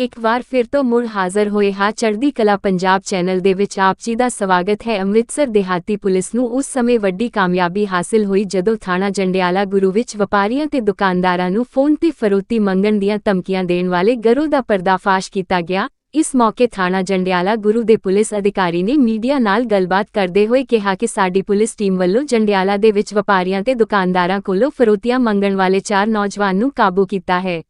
ਇੱਕ ਵਾਰ ਫਿਰ ਤੋਂ ਮੁੜ ਹਾਜ਼ਰ ਹੋਏ ਹਾਂ ਚੜ੍ਹਦੀ ਕਲਾ ਪੰਜਾਬ ਚੈਨਲ ਦੇ ਵਿੱਚ ਆਪ ਜੀ ਦਾ ਸਵਾਗਤ ਹੈ। ਅੰਮ੍ਰਿਤਸਰ ਦਿਹਾਤੀ ਪੁਲਿਸ ਨੂੰ ਉਸ ਸਮੇਂ ਵੱਡੀ ਕਾਮਯਾਬੀ ਹਾਸਿਲ ਹੋਈ ਜਦੋਂ ਥਾਣਾ ਜੰਡਿਆਲਾ ਗੁਰੂ ਵਿੱਚ ਵਪਾਰੀਆਂ ਤੇ ਦੁਕਾਨਦਾਰਾਂ ਨੂੰ ਫੋਨ ਤੇ ਫਰੋਤੀ ਮੰਗਣ ਦੀਆਂ ਧਮਕੀਆਂ ਦੇਣ ਵਾਲੇ ਗਰੋਹ ਦਾ ਪਰਦਾਫਾਸ਼ ਕੀਤਾ ਗਿਆ। ਇਸ ਮੌਕੇ ਥਾਣਾ ਜੰਡਿਆਲਾ ਗੁਰੂ ਦੇ ਪੁਲਿਸ ਅਧਿਕਾਰੀ ਨੇ ਮੀਡੀਆ ਨਾਲ ਗੱਲਬਾਤ ਕਰਦੇ ਹੋਏ ਕਿਹਾ ਕਿ ਸਾਡੀ ਪੁਲਿਸ ਟੀਮ ਵੱਲੋਂ ਜੰਡਿਆਲਾ ਦੇ ਵਿੱਚ ਵਪਾਰੀਆਂ ਤੇ ਦੁਕਾਨਦਾਰਾਂ ਕੋਲੋਂ ਫਰੋਤੀਆਂ ਮੰਗਣ ਵਾਲੇ ਚਾਰ ਨੌਜਵਾਨ ਨੂੰ ਕਾਬੂ ਕੀਤਾ ਹੈ।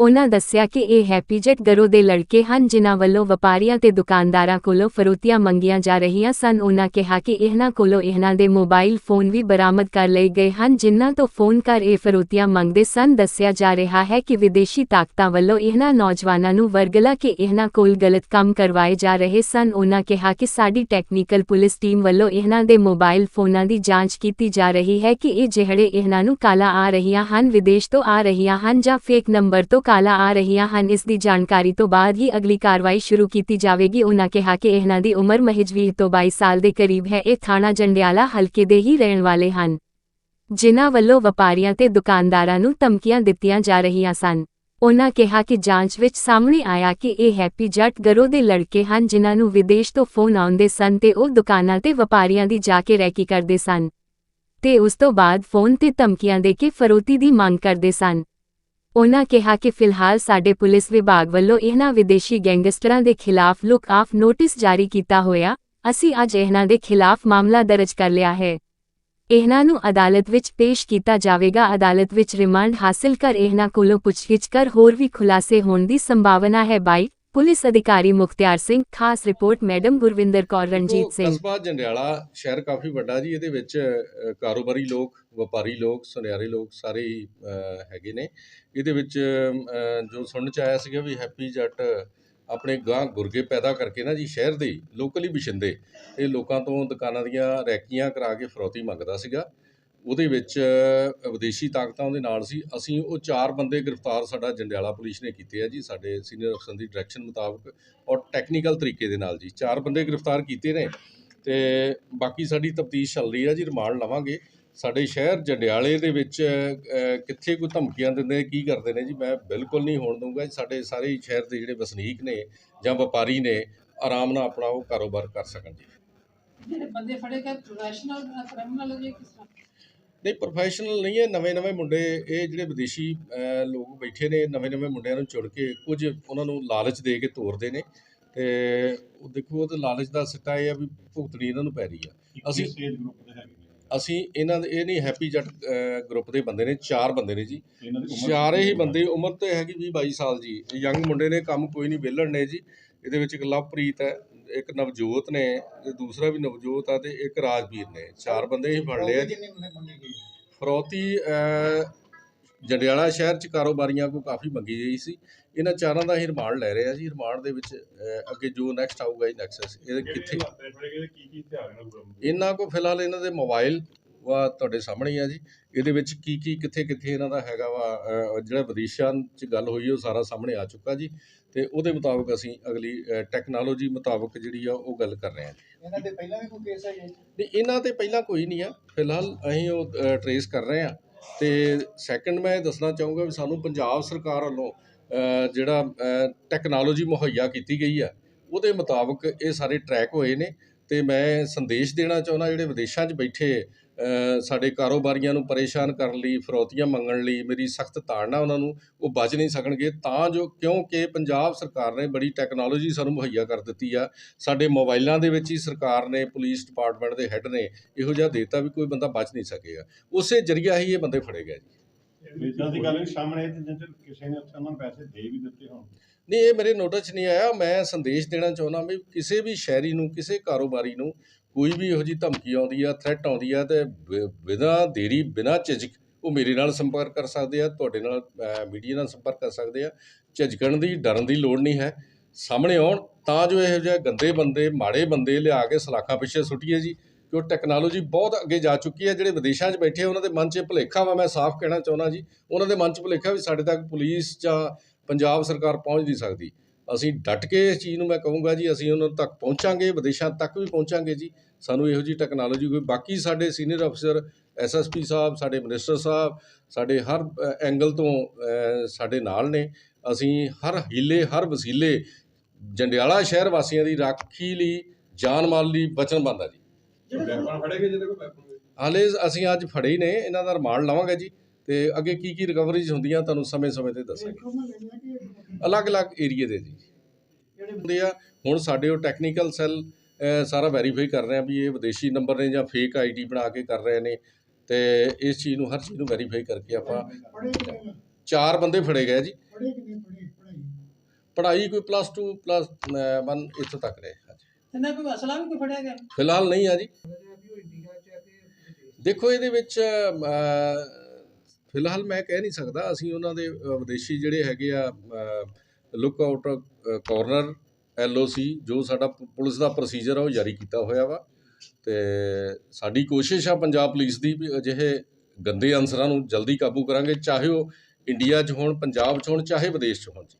ਉਨ੍ਹਾਂ ਦੱਸਿਆ ਕਿ ਇਹ ਹੈਪੀਜੈਟ ਗਰੋਹ ਦੇ ਲੜਕੇ ਹਨ, ਜਿਨ੍ਹਾਂ ਵੱਲੋਂ ਵਪਾਰੀਆਂ ਤੇ ਦੁਕਾਨਦਾਰਾਂ ਕੋਲੋਂ ਫਰੋਤੀਆਂ ਮੰਗੀਆਂ ਜਾ ਰਹੀਆਂ ਸਨ। ਉਹਨਾਂ ਕਿਹਾ ਕਿ ਇਹਨਾਂ ਕੋਲੋਂ ਇਹਨਾਂ ਦੇ ਮੋਬਾਈਲ ਫੋਨ ਵੀ ਬਰਾਮਦ ਕਰ ਲਏ ਗਏ ਹਨ, ਜਿਨ੍ਹਾਂ ਤੋਂ ਫੋਨ ਕਰ ਇਹ ਫਰੋਤੀਆਂ ਮੰਗਦੇ ਸਨ। ਦੱਸਿਆ ਜਾ ਰਿਹਾ ਹੈ ਕਿ ਵਿਦੇਸ਼ੀ ਤਾਕਤਾਂ ਵੱਲੋਂ ਇਹਨਾਂ ਨੌਜਵਾਨਾਂ ਨੂੰ ਵਰਗਲਾ ਕੇ ਇਹਨਾਂ ਕੋਲ ਗਲਤ ਕੰਮ ਕਰਵਾਏ ਜਾ ਰਹੇ ਸਨ। ਉਹਨਾਂ ਕਿਹਾ ਕਿ ਸਾਡੀ ਟੈਕਨੀਕਲ ਪੁਲਿਸ ਟੀਮ ਵੱਲੋਂ ਇਹਨਾਂ ਦੇ ਮੋਬਾਈਲ ਫੋਨਾਂ ਦੀ ਜਾਂਚ ਕੀਤੀ ਜਾ ਰਹੀ ਹੈ ਕਿ ਇਹ ਜਿਹੜੇ ਇਹਨਾਂ ਨੂੰ ਕਾਲਾਂ ਆ ਰਹੀਆਂ ਹਨ, ਵਿਦੇਸ਼ ਤੋਂ ਆ ਰਹੀਆਂ ਹਨ ਜਾਂ ਫੇਕ ਨੰਬਰ ਤੋਂ ਕਾਲਾਂ ਆ ਰਹੀਆਂ ਹਨ। ਇਸ ਦੀ ਜਾਣਕਾਰੀ ਤੋਂ ਬਾਅਦ ਹੀ ਅਗਲੀ ਕਾਰਵਾਈ ਸ਼ੁਰੂ ਕੀਤੀ ਜਾਵੇਗੀ। ਉਨ੍ਹਾਂ ਕਿਹਾ ਕਿ ਇਹਨਾਂ ਦੀ ਉਮਰ ਮਹਿਜ 20 ਤੋਂ 22 ਸਾਲ ਦੇ ਕਰੀਬ ਹੈ। ਇਹ ਥਾਣਾ ਜੰਡਿਆਲਾ ਹਲਕੇ ਦੇ ਹੀ ਰਹਿਣ ਵਾਲੇ ਹਨ। ਜਿਨ੍ਹਾਂ ਵੱਲੋਂ ਵਪਾਰੀਆਂ ਤੇ ਦੁਕਾਨਦਾਰਾਂ ਨੂੰ ਧਮਕੀਆਂ ਦਿੱਤੀਆਂ ਜਾ ਰਹੀਆਂ ਸਨ। ਉਹਨਾਂ ਕਿਹਾ ਕਿ ਜਾਂਚ ਵਿੱਚ ਸਾਹਮਣੇ ਆਇਆ ਕਿ ਇਹ ਹੈਪੀ ਜੱਟ ਗਰੋਹ ਦੇ ਲੜਕੇ ਹਨ, ਜਿਨ੍ਹਾਂ ਨੂੰ ਵਿਦੇਸ਼ ਤੋਂ ਫੋਨ ਆਉਂਦੇ ਸਨ ਤੇ ਉਹ ਦੁਕਾਨਾਂ ਤੇ ਵਪਾਰੀਆਂ ਦੀ ਜਾ ਕੇ ਰੈਕੀ ਕਰਦੇ ਸਨ ਤੇ ਉਸ ਤੋਂ ਬਾਅਦ ਫੋਨ ਤੇ ਧਮਕੀਆਂ ਦੇ ਕੇ ਫਰੋਤੀ ਦੀ ਮੰਗ ਕਰਦੇ ਸਨ। ਉਨ੍ਹਾਂ ਕਿਹਾ ਕਿ ਫਿਲਹਾਲ ਸਾਡੇ ਪੁਲਿਸ ਵਿਭਾਗ ਵੱਲੋਂ ਇਹਨਾਂ ਵਿਦੇਸ਼ੀ ਗੈਂਗਸਟਰਾਂ ਦੇ ਖਿਲਾਫ ਲੁੱਕ ਆਫ ਨੋਟਿਸ ਜਾਰੀ ਕੀਤਾ ਹੋਇਆ। ਅਸੀਂ ਅੱਜ ਇਹਨਾਂ ਦੇ ਖਿਲਾਫ ਮਾਮਲਾ ਦਰਜ ਕਰ ਲਿਆ ਹੈ। ਇਹਨਾਂ ਨੂੰ ਅਦਾਲਤ ਵਿੱਚ ਪੇਸ਼ ਕੀਤਾ ਜਾਵੇਗਾ। ਅਦਾਲਤ ਵਿੱਚ ਰਿਮਾਂਡ ਹਾਸਲ ਕਰ ਇਹਨਾਂ ਕੋਲੋਂ ਪੁੱਛਗਿੱਛ ਕਰ ਹੋਰ ਵੀ ਖੁਲਾਸੇ ਹੋਣ ਦੀ ਸੰਭਾਵਨਾ ਹੈ। ਬਾਈ ਪੁਲਿਸ ਅਧਿਕਾਰੀ ਮੁਖਤਿਆਰ ਸਿੰਘ ਖਾਸ ਰਿਪੋਰਟ ਮੈਡਮ ਗੁਰਵਿੰਦਰ ਕੌਰ ਰਣਜੀਤ ਸਿੰਘ। ਕਸਬਾ ਜੰਡਿਆਲਾ ਸ਼ਹਿਰ ਕਾਫੀ ਵੱਡਾ ਜੀ ਇਹਦੇ ਵਿੱਚ ਕਾਰੋਬਾਰੀ ਲੋਕ ਵਪਾਰੀ ਲੋਕ ਸੁਨਿਆਰੇ ਲੋਕ ਸਾਰੇ ਹੈਗੇ ਨੇ। ਇਹਦੇ ਵਿੱਚ ਜੋ ਸੁਣਨ ਚ ਆਇਆ ਸੀਗਾ ਵੀ ਹੈਪੀ ਜੱਟ ਆਪਣੇ ਗਾਂ ਗੁਰਗੇ ਪੈਦਾ ਕਰਕੇ ਨਾ ਜੀ ਸ਼ਹਿਰ ਦੇ ਲੋਕਲੀ ਬਿਸ਼ਿੰਦੇ ਇਹ ਲੋਕਾਂ ਤੋਂ ਦੁਕਾਨਾਂ ਦੀਆਂ ਰੈਕੀਆਂ ਕਰਾ ਕੇ ਫਰੌਤੀ ਮੰਗਦਾ ਸੀਗਾ। ਉਹਦੇ ਵਿੱਚ ਵਿਦੇਸ਼ੀ ਤਾਕਤਾਂ ਦੇ ਨਾਲ ਸੀ। ਅਸੀਂ ਉਹ ਚਾਰ ਬੰਦੇ ਗ੍ਰਿਫਤਾਰ ਸਾਡਾ ਜੰਡਿਆਲਾ ਪੁਲਿਸ ਨੇ ਕੀਤੇ ਆ ਜੀ ਸਾਡੇ ਸੀਨੀਅਰ ਅਫਸਰ ਦੀ ਡਾਇਰੈਕਸ਼ਨ ਮੁਤਾਬਕ ਔਰ ਟੈਕਨੀਕਲ ਤਰੀਕੇ ਦੇ ਨਾਲ ਜੀ। ਚਾਰ ਬੰਦੇ ਗ੍ਰਿਫਤਾਰ ਕੀਤੇ ਨੇ ਤੇ ਬਾਕੀ ਸਾਡੀ ਤਫਤੀਸ਼ ਚੱਲ ਰਹੀ ਹੈ ਜੀ ਰਿਮਾਂਡ ਲਵਾਂਗੇ। ਸਾਡੇ ਸ਼ਹਿਰ ਜੰਡਿਆਲੇ ਦੇ ਵਿੱਚ ਕਿੱਥੇ ਕੋਈ ਧਮਕੀਆਂ ਦਿੰਦੇ ਨੇ, ਕੀ ਕਰਦੇ ਨੇ ਜੀ ਮੈਂ ਬਿਲਕੁਲ ਨਹੀਂ ਹੋਣ ਦਊਂਗਾ ਸਾਡੇ ਸਾਰੇ ਸ਼ਹਿਰ ਦੇ ਜਿਹੜੇ ਵਸਨੀਕ ਨੇ ਜਾਂ ਵਪਾਰੀ ਨੇ ਆਰਾਮ ਨਾਲ ਆਪਣਾ ਉਹ ਕਾਰੋਬਾਰ ਕਰ ਸਕਣ ਜੀ। ਜਿਹੜੇ ਬੰਦੇ ਫੜੇ ਗਏ ਪ੍ਰੋਫੈਸ਼ਨਲ ਕ੍ਰਿਮੀਨਲ ਜੇ ਕਿਸ ਤਰ੍ਹਾਂ? ਨਹੀਂ ਪ੍ਰੋਫੈਸ਼ਨਲ ਨਹੀਂ ਹੈ ਨਵੇਂ ਨਵੇਂ ਮੁੰਡੇ ਇਹ ਜਿਹੜੇ ਵਿਦੇਸ਼ੀ ਲੋਕ ਬੈਠੇ ਨੇ ਨਵੇਂ ਨਵੇਂ ਮੁੰਡਿਆਂ ਨੂੰ ਚੁਣ ਕੇ ਕੁਝ ਉਹਨਾਂ ਨੂੰ ਲਾਲਚ ਦੇ ਕੇ ਤੋਰਦੇ ਨੇ ਤੇ ਉਹ ਦੇਖੋ ਉਹਦੇ ਲਾਲਚ ਦਾ ਸਿੱਟਾ ਇਹ ਆ ਵੀ ਭੁਗਤਣੀ ਇਹਨਾਂ ਨੂੰ ਪੈ ਰਹੀ ਆ। ਅਸੀਂ ਸਟੇਜ ਗਰੁੱਪ ਦੇ ਹੈਗੇ ਨੇ? ਅਸੀਂ ਇਹਨਾਂ ਦੇ ਇਹ ਨਹੀਂ ਹੈਪੀ ਜੱਟ ਗਰੁੱਪ ਦੇ ਬੰਦੇ ਨੇ ਚਾਰ ਬੰਦੇ ਨੇ ਜੀ। ਚਾਰੇ ਹੀ ਬੰਦੇ ਉਮਰ ਤੇ ਹੈਗੀ 20 22 ਸਾਲ ਜੀ। ਯੰਗ ਮੁੰਡੇ ਨੇ ਕੰਮ ਕੋਈ ਨਹੀਂ ਵਿਹਲੜ ਨੇ ਜੀ। ਇਹਦੇ ਵਿੱਚ ਇੱਕ ਲਵਪ੍ਰੀਤ ਹੈ ਇੱਕ ਨਵਜੋਤ ਨੇ ਤੇ ਦੂਸਰਾ ਵੀ ਨਵਜੋਤ ਆ ਤੇ ਇੱਕ ਰਾਜਵੀਰ ਨੇ। ਚਾਰ ਬੰਦੇ ਹੀ ਫੜ ਲਏ ਆ। ਜੀ ਫਰੌਤੀ ਅਹ, ਜੰਡਿਆਲਾ ਸ਼ਹਿਰ ਚ ਕਾਰੋਬਾਰੀਆਂ ਕੋ ਕਾਫੀ ਮੰਗੀ ਗਈ ਸੀ। ਇਹਨਾਂ ਚਾਰਾਂ ਦਾ ਹੀ ਰਿਮਾਂਡ ਲੈ ਰਹੇ ਆ ਜੀ। ਰਿਮਾਂਡ ਦੇ ਵਿੱਚ ਅੱਗੇ ਜੋ ਨੈਕਸਟ ਆਊਗਾ ਜੀ ਨੈਕਸਸ ਇਹ ਕਿੱਥੇ? ਇਹਨਾਂ ਕੋ ਫਿਲਹਾਲ ਇਹਨਾਂ ਦੇ ਮੋਬਾਈਲ ਵਾ ਤੁਹਾਡੇ ਸਾਹਮਣੇ ਹੀ ਆ ਜੀ। ਇਹਦੇ ਵਿੱਚ ਕੀ ਕੀ ਕਿੱਥੇ ਕਿੱਥੇ ਇਹਨਾਂ ਦਾ ਹੈਗਾ ਵਾ ਜਿਹੜਾ ਵਿਦੇਸ਼ਾਂ 'ਚ ਗੱਲ ਹੋਈ ਉਹ ਸਾਰਾ ਸਾਹਮਣੇ ਆ ਚੁੱਕਾ ਜੀ। ਤੇ ਉਹਦੇ ਮੁਤਾਬਕ ਅਸੀਂ ਅਗਲੀ ਟੈਕਨੋਲੋਜੀ ਮੁਤਾਬਕ ਜਿਹੜੀ ਆ ਉਹ ਗੱਲ ਕਰ ਰਹੇ ਹਾਂ ਇਹਨਾਂ ਦੇ ਪਹਿਲਾਂ ਵੀ ਕੋਈ ਕੇਸ ਹੈ ਜੀ? ਨਹੀਂ ਇਹਨਾਂ ਤੇ ਪਹਿਲਾਂ ਕੋਈ ਨਹੀਂ ਆ। ਫਿਲਹਾਲ ਅਸੀਂ ਉਹ ਟਰੇਸ ਕਰ ਰਹੇ ਆ। ਤੇ ਸੈਕੰਡ ਮੈਂ ਇਹ ਦੱਸਣਾ ਚਾਹੂੰਗਾ ਵੀ ਸਾਨੂੰ ਪੰਜਾਬ ਸਰਕਾਰ ਵੱਲੋਂ ਜਿਹੜਾ ਟੈਕਨੋਲੋਜੀ ਮੁਹੱਈਆ ਕੀਤੀ ਗਈ ਆ ਉਹਦੇ ਮੁਤਾਬਕ ਇਹ ਸਾਰੇ ਟਰੈਕ ਹੋਏ ਨੇ। ਤੇ ਮੈਂ ਸੰਦੇਸ਼ ਦੇਣਾ ਚਾਹੁੰਦਾ ਜਿਹੜੇ ਵਿਦੇਸ਼ਾਂ 'ਚ ਬੈਠੇ ਸਾਡੇ ਕਾਰੋਬਾਰੀਆਂ ਨੂੰ ਪਰੇਸ਼ਾਨ ਕਰਨ ਲਈ, ਫਰੌਤੀਆਂ ਮੰਗਣ ਲਈ ਮੇਰੀ ਸਖਤ ਤਾੜਨਾ ਉਹਨਾਂ ਨੂੰ, ਉਹ ਬਚ ਨਹੀਂ ਸਕਣਗੇ। ਤਾਂ ਜੋ ਕਿਉਂਕਿ ਪੰਜਾਬ ਸਰਕਾਰ ਨੇ ਬੜੀ ਟੈਕਨੋਲੋਜੀ ਸਾਨੂੰ ਮੁਹੱਈਆ ਕਰ ਦਿੱਤੀ ਆ, ਸਾਡੇ ਮੋਬਾਈਲਾਂ ਦੇ ਵਿੱਚ ਹੀ ਸਰਕਾਰ ਨੇ ਪੁਲਿਸ ਡਿਪਾਰਟਮੈਂਟ ਦੇ ਹੈੱਡ ਨੇ ਇਹੋ ਜਿਹਾ ਦੇਤਾ ਵੀ ਕੋਈ ਬੰਦਾ ਬਚ ਨਹੀਂ ਸਕੇਗਾ ਉਸੇ ਜਰੀਆ ਹੀ ਇਹ ਬੰਦੇ ਫੜੇ ਗਏ ਜੀ। ਇਦਾਂ ਦੀ ਗੱਲ ਵੀ ਸਾਹਮਣੇ ਤੇ ਜਿੱਥੇ ਕਿਸੇ ਨੇ ਉੱਥੇ ਉਹਨਾਂ ਨੂੰ ਪੈਸੇ ਦੇ ਵੀ ਦਿੱਤੇ ਹੋਣ। ਨਹੀਂ, ਇਹ ਮੇਰੇ ਨੋਟਿਸ 'ਚ ਨਹੀਂ ਆਇਆ। ਮੈਂ ਸੰਦੇਸ਼ ਦੇਣਾ ਚਾਹੁੰਦਾ ਵੀ ਕਿਸੇ ਵੀ ਸ਼ਹਿਰੀ ਨੂੰ, ਕਿਸੇ ਕਾਰੋਬਾਰੀ ਨੂੰ ਕੋਈ ਵੀ ਇਹੋ ਜਿਹੀ ਧਮਕੀ ਆਉਂਦੀ ਆ ਥ੍ਰੈਟ ਆਉਂਦੀ ਆ ਤੇ ਬਿਨਾਂ ਦੇਰੀ, ਬਿਨਾਂ ਝਿਜਕ ਉਹ ਮੇਰੇ ਨਾਲ ਸੰਪਰਕ ਕਰ ਸਕਦੇ ਆ, ਤੁਹਾਡੇ ਨਾਲ ਮੀਡੀਆ ਨਾਲ ਸੰਪਰਕ ਕਰ ਸਕਦੇ ਆ। ਝਿਜਕਣ ਦੀ, ਡਰਨ ਦੀ ਲੋੜ ਨਹੀਂ ਹੈ। ਸਾਹਮਣੇ ਆਉਣ ਤਾਂ ਜੋ ਇਹੋ ਜਿਹੇ ਗੰਦੇ ਬੰਦੇ, ਮਾੜੇ ਬੰਦੇ ਲਿਆ ਕੇ ਸਲਾਖਾਂ ਪਿੱਛੇ ਸੁੱਟੀਏ ਜੀ। ਕਿ ਉਹ ਟੈਕਨੋਲੋਜੀ ਬਹੁਤ ਅੱਗੇ ਜਾ ਚੁੱਕੀ ਹੈ। ਜਿਹੜੇ ਵਿਦੇਸ਼ਾਂ 'ਚ ਬੈਠੇ ਆ, ਉਹਨਾਂ ਦੇ ਮਨ 'ਚ ਭੁਲੇਖਾ ਵਾ ਮੈਂ ਸਾਫ਼ ਕਹਿਣਾ ਚਾਹੁੰਦਾ ਜੀ। ਉਹਨਾਂ ਦੇ ਮਨ 'ਚ ਭੁਲੇਖਾ ਵੀ ਸਾਡੇ ਤੱਕ ਪੁਲਿਸ ਜਾਂ ਪੰਜਾਬ ਸਰਕਾਰ ਪਹੁੰਚ ਨਹੀਂ ਸਕਦੀ। ਅਸੀਂ ਡਟ ਕੇ ਇਸ ਚੀਜ਼ ਨੂੰ ਮੈਂ ਕਹੂੰਗਾ ਜੀ ਅਸੀਂ ਉਹਨਾਂ ਤੱਕ ਪਹੁੰਚਾਂਗੇ ਵਿਦੇਸ਼ਾਂ ਤੱਕ ਵੀ ਪਹੁੰਚਾਂਗੇ ਜੀ। ਸਾਨੂੰ ਇਹੋ ਜੀ ਟੈਕਨੋਲੋਜੀ ਕੋਈ ਬਾਕੀ ਸਾਡੇ ਸੀਨੀਅਰ ਅਫਸਰ ਐਸਐਸਪੀ ਸਾਹਿਬ ਸਾਡੇ ਮਿਨਿਸਟਰ ਸਾਹਿਬ ਸਾਡੇ ਹਰ ਐਂਗਲ ਤੋਂ ਸਾਡੇ ਨਾਲ ਨੇ। ਅਸੀਂ ਹਰ ਹੀਲੇ ਹਰ ਵਸੀਲੇ ਜੰਡਿਆਲਾ ਸ਼ਹਿਰ ਵਾਸੀਆਂ ਦੀ ਰਾਖੀ ਲਈ ਜਾਨ ਮਾਲ ਲਈ ਵਚਨਬੱਧ ਆ ਜੀ। ਵੈਪਨ ਫੜੇ ਗਏ ਜਿਹਦੇ ਕੋਲ ਵੈਪਨ ਹਾਲੇ ਅਸੀਂ ਅੱਜ ਫੜੇ ਹੀ ਨੇ ਇਹਨਾਂ ਦਾ ਰਿਮਾਂਡ ਲਵਾਂਗੇ ਜੀ ਤੇ ਅੱਗੇ ਕੀ ਕੀ ਰਿਕਵਰੀਜ਼ ਹੁੰਦੀਆਂ ਤੁਹਾਨੂੰ ਸਮੇਂ-ਸਮੇਂ ਤੇ ਦੱਸਾਂਗੇ। ਅਲੱਗ-ਅਲੱਗ ਏਰੀਏ ਦੇ ਜੀ। ਜਿਹੜੇ ਹੁੰਦੇ ਆ ਹੁਣ ਸਾਡੇ ਉਹ ਟੈਕਨੀਕਲ ਸੈੱਲ ਸਾਰਾ ਵੈਰੀਫਾਈ ਕਰ ਰਹੇ ਆ ਵੀ ਇਹ ਵਿਦੇਸ਼ੀ ਨੰਬਰ ਨੇ ਜਾਂ ਫੇਕ ਆਈਡੀ ਬਣਾ ਕੇ ਕਰ ਰਹੇ ਨੇ ਤੇ ਇਸ ਚੀਜ਼ ਨੂੰ ਹਰ ਚੀਜ਼ ਨੂੰ ਵੈਰੀਫਾਈ ਕਰਕੇ ਆਪਾਂ ਚਾਰ ਬੰਦੇ ਫੜੇ ਗਏ ਜੀ। ਪੜ੍ਹਾਈ? ਕੋਈ ਪਲੱਸ 2 ਪਲੱਸ 1 ਇੱਥੋਂ ਤੱਕ ਰਹੇ। ਹਾਂਜੀ ਕੋਈ ਅਸਲਾ ਵੀ ਕੋਈ ਫੜਿਆ ਗਿਆ? ਫਿਲਹਾਲ ਨਹੀਂ ਆ ਜੀ। ਦੇਖੋ, ਇਹਦੇ ਵਿੱਚ ਫਿਲਹਾਲ ਮੈਂ ਕਹਿ ਨਹੀਂ ਸਕਦਾ। ਅਸੀਂ ਉਹਨਾਂ ਦੇ ਵਿਦੇਸ਼ੀ ਜਿਹੜੇ ਹੈਗੇ ਆ ਲੁੱਕ ਆਊਟ ਕਾਰਨਰ ਐਲਓਸੀ ਜੋ ਸਾਡਾ ਪੁਲਿਸ ਦਾ ਪ੍ਰੋਸੀਜਰ ਆ, ਉਹ ਜਾਰੀ ਕੀਤਾ ਹੋਇਆ ਵਾ। ਤੇ ਸਾਡੀ ਕੋਸ਼ਿਸ਼ ਆ ਪੰਜਾਬ ਪੁਲਿਸ ਦੀ ਵੀ ਅਜਿਹੇ ਗੰਦੇ ਅਨਸਰਾਂ ਨੂੰ ਜਲਦੀ ਕਾਬੂ ਕਰਾਂਗੇ, ਚਾਹੇ ਉਹ ਇੰਡੀਆ 'ਚ ਹੋਣ, ਪੰਜਾਬ 'ਚ ਹੋਣ, ਚਾਹੇ ਵਿਦੇਸ਼ 'ਚ ਹੋਣ ਜੀ।